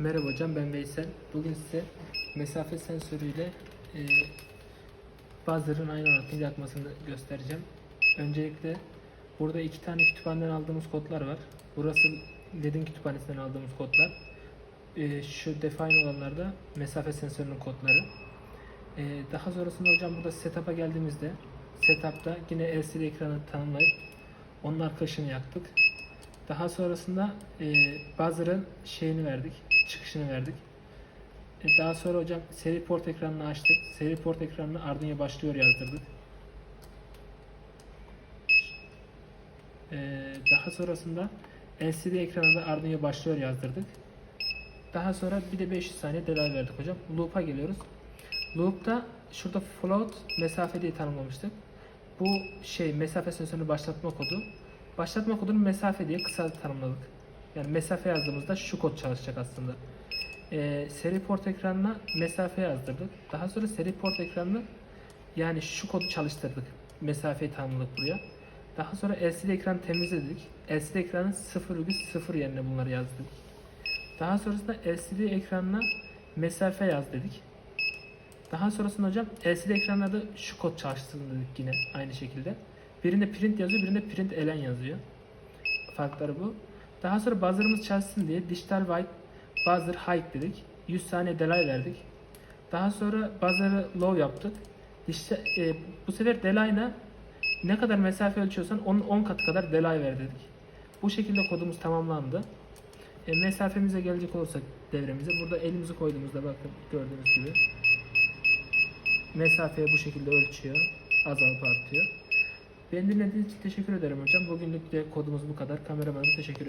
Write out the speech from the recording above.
Merhaba hocam ben Veysel. Bugün size mesafe sensörüyle e, buzzer'ın aynı oranda yakmasını göstereceğim. Öncelikle burada iki tane kütüphaneden aldığımız kodlar var. Burası LED'in kütüphanesinden aldığımız kodlar. E, şu define olanlar da mesafe sensörünün kodları. E, daha sonrasında hocam burada setup'a geldiğimizde setup'ta yine LCD ekranı tanımlayıp onun arkadaşını yaktık. Daha sonrasında e, buzzer'ın şeyini verdik, çıkışını verdik. E, daha sonra hocam seri port ekranını açtık. Seri port ekranını Arduino'ya başlıyor yazdırdık. E, daha sonrasında LCD ekranında Arduino'ya başlıyor yazdırdık. Daha sonra bir de 500 saniye delay verdik hocam. Loop'a geliyoruz. Loop'ta şurada float mesafe diye tanımlamıştık. Bu şey mesafe sensörünü başlatma kodu. Başlatma kodunu mesafe diye kısa tanımladık. Yani mesafe yazdığımızda şu kod çalışacak aslında. Ee, seri port ekranına mesafe yazdırdık. Daha sonra seri port ekranına yani şu kodu çalıştırdık. Mesafeyi tanımladık buraya. Daha sonra LCD ekranı temizledik. LCD ekranın 0,0 yerine bunları yazdık. Daha sonrasında LCD ekranına mesafe yaz dedik. Daha sonrasında hocam LCD ekranlarda şu kod çalışsın dedik yine aynı şekilde. Birinde print yazıyor, birinde print elen yazıyor. Farkları bu. Daha sonra buzzer'ımız çalışsın diye digital white buzzer high dedik. 100 saniye delay verdik. Daha sonra buzzer'ı low yaptık. Dijital, e, bu sefer delay'ına ne kadar mesafe ölçüyorsan onun 10 katı kadar delay ver dedik. Bu şekilde kodumuz tamamlandı. E, mesafemize gelecek olursak devremize burada elimizi koyduğumuzda bakın gördüğünüz gibi mesafeyi bu şekilde ölçüyor. Azalıp artıyor. Beni dinlediğiniz için teşekkür ederim hocam. Bugünlük de kodumuz bu kadar. Kameramanıma teşekkür ederim.